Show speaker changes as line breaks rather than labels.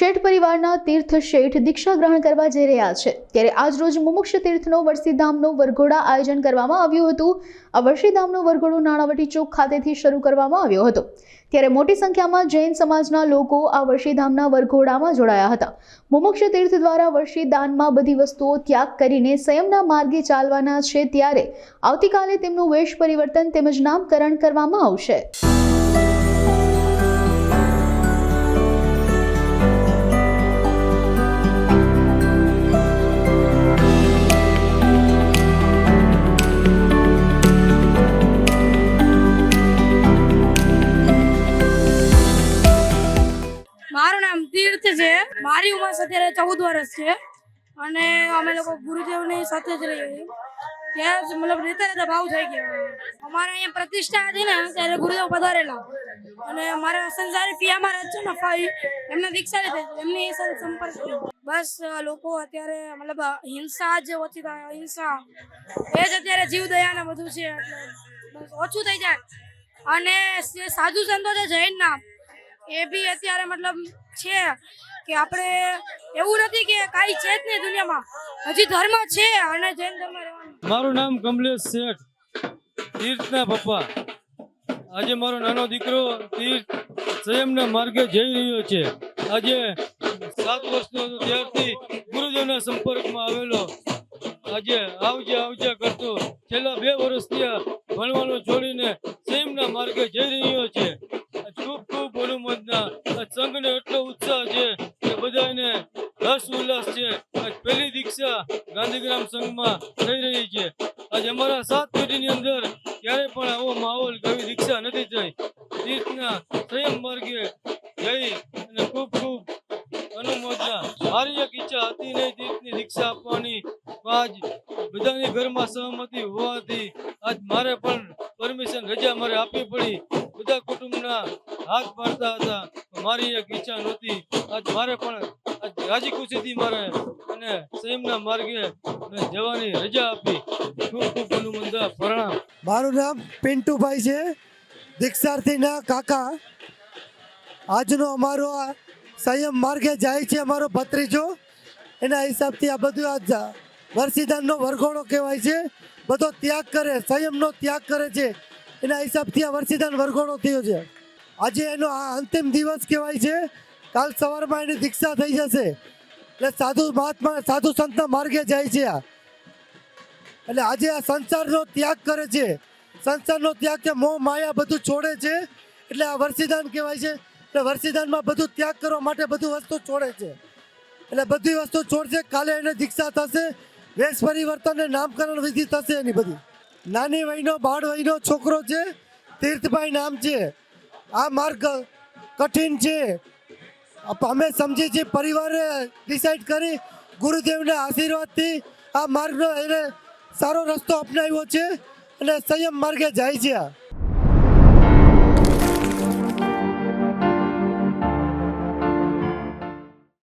શેઠ પરિવારના તીર્થ શેઠ દીક્ષા ગ્રહણ કરવા જઈ રહ્યા છે. ત્યારે આજ રોજ મુમુક્ષ તીર્થનો વરસીધામનો વરઘોડા આયોજન કરવામાં આવ્યું હતું. આ વરસીધામનો વરઘોડો નાણાવટી ચોક ખાતેથી શરૂ કરવામાં આવ્યો હતો. ત્યારે મોટી સંખ્યામાં જૈન સમાજના લોકો આ વર્ષીધામના વરઘોડામાં જોડાયા હતા. મુમુક્ષ તીર્થ દ્વારા વર્ષીદાનમાં બધી વસ્તુઓ ત્યાગ કરીને સંયમના માર્ગે ચાલવાના છે ત્યારે આવતીકાલે તેમનું વેશ પરિવર્તન તેમજ નામકરણ કરવામાં આવશે.
છે. મારી ઉંમર અત્યારે ચૌદ વર્ષ છે. અને અમે લોકો ગુરુદેવની સાથે જ રહીએ છીએ. ત્યાં મતલબ રહેતા રહેતા ભાવ થઈ ગયો. અમારે અહીંયા પ્રતિષ્ઠા હતી ને, ત્યારે ગુરુદેવ પધારેલા. અને અમારા સંસારી પિયા મહારાજ છે ને, ફાઈ. એમને દીક્ષા લીધી. એમની સાથે સંપર્ક થયો. બસ, લોકો અત્યારે મતલબ હિંસા જે ઓછી થાય હિંસા એ જ અત્યારે જીવ દયા ને બધું છે. બસ ઓછું થઈ જાય. અને સાધુ સંતો છે, જૈનના એ બી અત્યારે મતલબ છે કે આપણે એવું નથી કે કાંઈ છે જ નહીં દુનિયામાં. હજી ધર્મ છે અને જૈન ધર્મ
મારું નામ કમલેશ શેઠ, તીર્થના પપ્પા. આજે મારો નાનો દીકરો તીર્થ સંયમના માર્ગે જઈ રહ્યો છે. આજે સાત વર્ષનો ત્યારથી ગુરુદેવના સંપર્કમાં આવેલો. આજે આવજે આવજે કરતો. છેલ્લા બે વર્ષથી ભણવાનું છોડીને સંયમના માર્ગે જઈ રહ્યો છે. સંઘને એટલો ઉત્સાહ છે કે બધાને હર્ષ ઉલ્લાસ છે. આજ પહેલી દીક્ષા ગાંધીગ્રામ સંઘમાં થઈ રહી છે. આજે અમારા સાત પેઢીની અંદર ક્યારે પણ આવો માહોલ કવિ દીક્ષા નથી થઈ. તીર્થના સંયમ માર્ગે જઈ અને ખૂબ ખૂબ અનુમોદના. મારી એક ઈચ્છા હતી નહીં તીર્થની દીક્ષા આપવાની. આજ બધાની ઘરમાં સહમતિ હોવાથી આજ મારે પણ પરમિશન રજા મારે આપવી પડી. બધા કુટુંબના હાથ પાડતા હતા. મારી એક ઈચ્છા નહોતી. આજ મારે પણ આજ રાજી ખુશીથી મારે અને સંયમના માર્ગે જવાની રજા આપી. ખૂબ ખૂબ અનુમંદા, પ્રણામ.
મારું નામ પિન્ટુભાઈ છે. દીક્ષાર્થીના કાકા. આજનો અમારો આ સંયમ માર્ગે જાય છે અમારો ભત્રીજો. એના હિસાબથી આ બધું આ વરસીદાનનો વરઘોડો કહેવાય છે. બધો ત્યાગ કરે, સંયમનો ત્યાગ કરે છે. એના હિસાબથી આ વરસીદાન વરઘોડો થયો છે. આજે એનો આ અંતિમ દિવસ કહેવાય છે. કાલ સવારમાં એની દીક્ષા થઈ જશે. એટલે સાધુ મહાત્મા, સાધુ સંતના માર્ગે જાય છે આ. એટલે આજે આ સંસારનો ત્યાગ કરે છે. સંસારનો ત્યાગ કે મોહ, માયા બધું છોડે છે. એટલે આ વર્ષીદાન કહેવાય છે. એટલે વર્ષીદાનમાં બધું ત્યાગ કરવા માટે બધું વસ્તુ છોડે છે. એટલે બધી વસ્તુ છોડશે, કાલે એને દીક્ષા થશે. વેશ પરિવર્તન નામકરણ વિધિ થશે એની બધી. નાની વયનો, બાળ વયનો છોકરો છે. તીર્થભાઈ નામ છે. આ માર્ગ કઠિન છે. અમે સમજી છીએ પરિવારે ડિસાઈડ કરી ગુરુદેવના આશીર્વાદથી આ માર્ગનો એને સારો રસ્તો અપનાવ્યો છે અને સંયમ માર્ગે જાય છે આ.